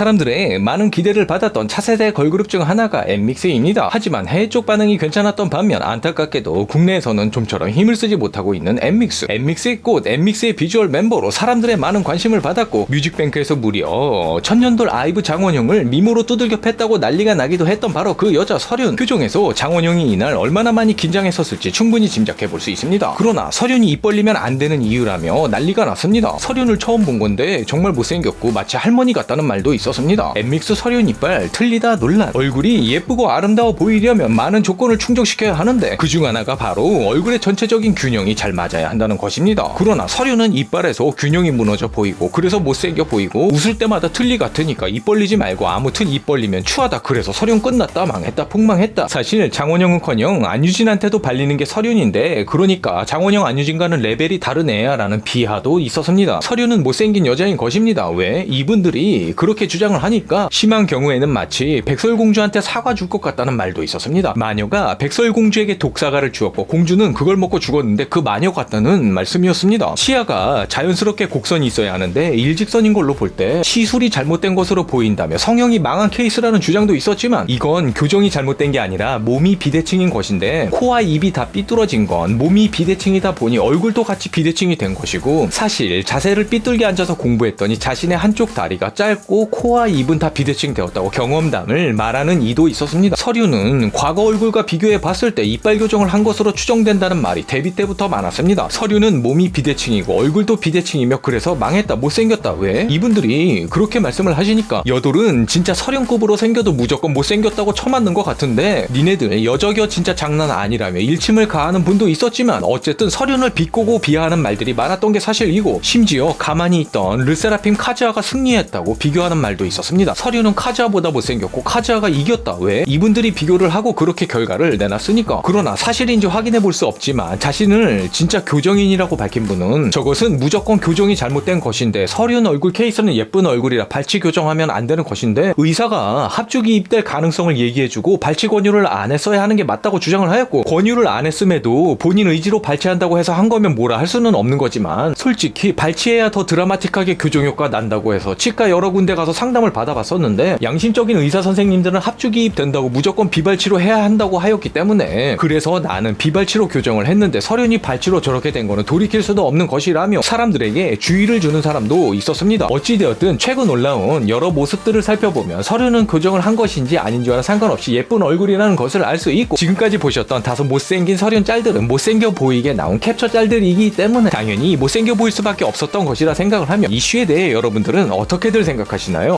사람들의 많은 기대를 받았던 차세대 걸그룹 중 하나가 엠믹스입니다. 하지만 해외 쪽 반응이 괜찮았던 반면 안타깝게도 국내에서는 좀처럼 힘을 쓰지 못하고 있는 엠믹스. 엠믹스의 꽃, 엠믹스의 비주얼 멤버로 사람들의 많은 관심을 받았고 뮤직뱅크에서 무려 천년돌 아이브 장원영을 미모로 두들겨 팼다고 난리가 나기도 했던 바로 그 여자 설윤. 표정에서 장원영이 이날 얼마나 많이 긴장했었을지 충분히 짐작해 볼 수 있습니다. 그러나 설윤이 입 벌리면 안 되는 이유라며 난리가 났습니다. 설윤을 처음 본 건데 정말 못생겼고 마치 할머니 같다는 말도 있었 습니다. 엠믹스 설윤 이빨 틀리다 논란. 얼굴이 예쁘고 아름다워 보이려면 많은 조건을 충족시켜야 하는데 그중 하나가 바로 얼굴의 전체적인 균형이 잘 맞아야 한다는 것입니다. 그러나 설윤은 이빨에서 균형이 무너져 보이고 그래서 못생겨 보이고 웃을 때마다 틀리 같으니까 입 벌리지 말고 아무튼 입 벌리면 추하다 그래서 설윤 끝났다 망했다 폭망했다 사실 장원영은커녕 안유진한테도 발리는 게 설윤인데 그러니까 장원영 안유진과는 레벨이 애야 라는 비하도 있었습니다. 설윤은 못생긴 여자인 것입니다. 왜? 이분들이 그렇게 주장 을 하니까 심한 경우에는 마치 백설공주한테 사과 줄 것 같다는 말도 있었습니다. 마녀가 백설공주에게 독사가를 주었고 공주는 그걸 먹고 죽었는데 그 마녀 같다는 말씀이었습니다. 치아가 자연스럽게 곡선이 있어야 하는데 일직선인 걸로 볼 때 시술이 잘못된 것으로 보인다며 성형이 망한 케이스라는 주장도 있었지만 이건 교정이 잘못된 게 아니라 몸이 비대칭인 것인데 코와 입이 다 삐뚤어진 건 몸이 비대칭이다 보니 얼굴도 같이 비대칭이 된 것이고 사실 자세를 삐뚤게 앉아서 공부했더니 자신의 한쪽 다리가 짧고 코와 입은 다 비대칭 되었다고 경험담을 말하는 이도 있었습니다. 서류는 과거 얼굴과 비교해 봤을 때 이빨 교정을 한 것으로 추정된다는 말이 데뷔 때부터 많았습니다. 서류는 몸이 비대칭이고 얼굴도 비대칭이며 그래서 망했다 못생겼다 왜? 이분들이 그렇게 말씀을 하시니까 여돌은 진짜 서령급으로 생겨도 무조건 못생겼다고 쳐맞는 것 같은데 니네들 여적여 진짜 장난 아니라며 일침을 가하는 분도 있었지만 어쨌든 서륜을 비꼬고 비하하는 말들이 많았던 게 사실이고 심지어 가만히 있던 르세라핌 카즈아가 승리했다고 비교하는 말도 있었습니다. 서륜은 카즈아보다 못생겼고 카즈아가 이겼다 왜? 이분들이 비교를 하고 그렇게 결과를 내놨으니까 그러나 사실인지 확인해 볼 수 없지만 자신을 진짜 교정인이라고 밝힌 분은 저것은 무조건 교정이 잘못된 것인데 서륜 얼굴 케이스는 예쁜 얼굴이라 발치 교정하면 안 되는 것인데 의사가 합죽이 입될 가능성을 얘기해주고 발치 권유를 안 했어야 하는 게 맞다고 주장을 하였고 권유를 안 했음에도 본인 의지로 발치한다고 해서 한 거면 뭐라 할 수는 없는 거지만 솔직히 발치해야 더 드라마틱하게 교정 효과 난다고 해서 치과 여러 군데 가서 상담을 받아봤었는데 양심적인 의사 선생님들은 합죽이입 된다고 무조건 비발치로 해야 한다고 하였기 때문에 그래서 나는 비발치로 교정을 했는데 서련이 발치로 저렇게 된 거는 돌이킬 수도 없는 것이라며 사람들에게 주의를 주는 사람도 있었습니다. 어찌되었든 최근 올라온 여러 모습들을 살펴보면 서류는 교정을 한 것인지 아닌지와 상관없이 예쁜 얼굴이라는 것을 알 수 있고 지금까지 보셨던 다소 못생긴 서륜 짤들은 못생겨 보이게 나온 캡처 짤들이기 때문에 당연히 못생겨 보일 수밖에 없었던 것이라 생각을 하며 이슈에 대해 여러분들은 어떻게들 생각하시나요?